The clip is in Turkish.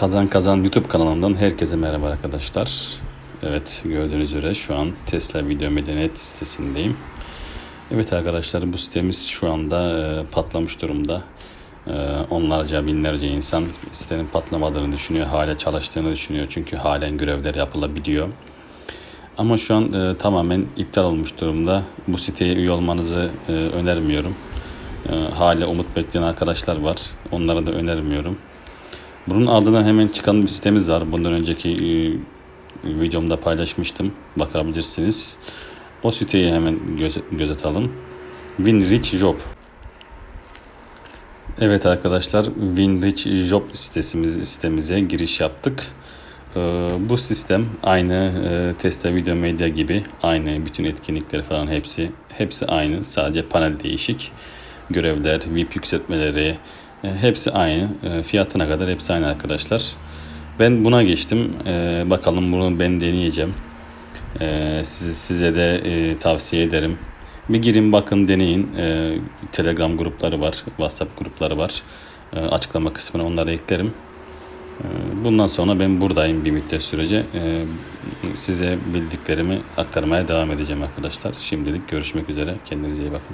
Kazan Kazan YouTube kanalından herkese merhaba arkadaşlar. Evet gördüğünüz üzere şu an Tesla Video Medeniyet sitesindeyim. Evet arkadaşlar bu sitemiz şu anda e, patlamış durumda. E, onlarca binlerce insan sitenin patlamadığını düşünüyor. Hala çalıştığını düşünüyor. Çünkü halen görevler yapılabiliyor. Ama şu an e, tamamen iptal olmuş durumda. Bu siteye üye olmanızı e, önermiyorum. E, hala umut bekleyen arkadaşlar var. Onlara da önermiyorum. Bunun ardından hemen çıkan bir sitemiz var. Bundan önceki e, videomda paylaşmıştım. Bakabilirsiniz. O siteyi hemen göz, göz atalım. Winrich Job. Evet arkadaşlar Winrich Job sitesimiz, sitemize giriş yaptık. Ee, bu sistem aynı e, Video Media gibi aynı bütün etkinlikleri falan hepsi hepsi aynı sadece panel değişik görevler VIP yükseltmeleri e, hepsi aynı E, fiyatına kadar hepsi aynı arkadaşlar ben buna geçtim E, bakalım bunu ben deneyeceğim e, siz, size de tavsiye ederim bir girin bakın deneyin telegram grupları var whatsapp grupları var açıklama kısmına onları eklerim Bundan sonra ben buradayım bir müddet sürece. Size bildiklerimi aktarmaya devam edeceğim arkadaşlar. Şimdilik görüşmek üzere. Kendinize iyi bakın.